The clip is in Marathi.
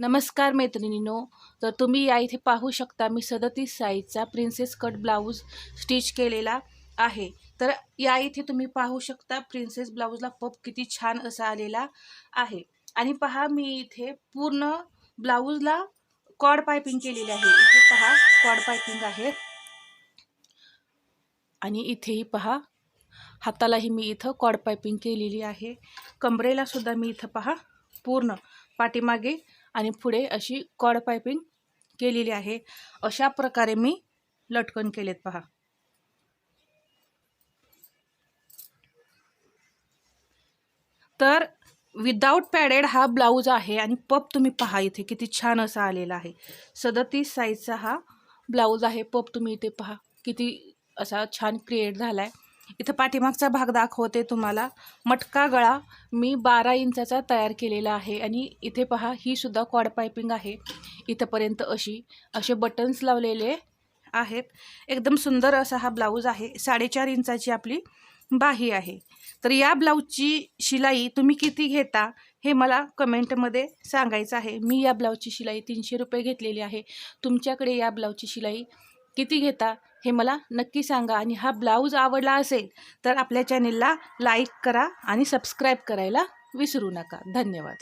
नमस्कार मैत्रिणीनो तर तुम्ही या इथे पाहू शकता मी सदतीस साईजचा प्रिन्सेस कट ब्लाऊज स्टिच केलेला आहे. तर या इथे तुम्ही पाहू शकता प्रिन्सेस ब्लाऊजला पप किती छान असा आलेला आहे. आणि पहा मी इथे पूर्ण ब्लाऊजला कॉड पायपिंग केलेली आहे. इथे पहा कॉड पायपिंग आहे. आणि इथेही पहा हातालाही मी इथं कॉड पायपिंग केलेली आहे. कमरेला सुद्धा मी इथं पहा पूर्ण पाठीमागे आणि पुढे अशी कॉड पायपिंग केलेली आहे. अशा प्रकारे मी लटकन केलेत पहा. तर विदाऊट पॅडेड हा ब्लाऊज आहे आणि पप तुम्ही पहा इथे किती छान असा आलेला आहे. सदतीस साईजचा हा ब्लाऊज आहे. पप तुम्ही इथे पहा. किती असा छान क्रिएट झाला आहे इथं पाठीमागचा भाग दाखवते तुम्हाला. मटका गळा मी बारा इंचाचा तयार केलेला आहे आणि इथे पहा ही सुद्धा कॉड पायपिंग आहे. इथंपर्यंत अशी असे बटन्स लावलेले आहेत. एकदम सुंदर असा हा ब्लाऊज आहे. साडेचार इंचाची आपली बाही आहे. तर या ब्लाऊजची शिलाई तुम्ही किती घेता हे मला कमेंटमध्ये सांगायचं आहे. मी या ब्लाऊजची शिलाई तीनशे रुपये घेतलेली आहे. तुमच्याकडे या ब्लाऊजची शिलाई किती घेता हे मला नक्की सांगा आणि हा ब्लाऊज आवडला असेल तर आपल्या चॅनेलला लाईक करा आणि सबस्क्राईब करायला विसरू नका. धन्यवाद.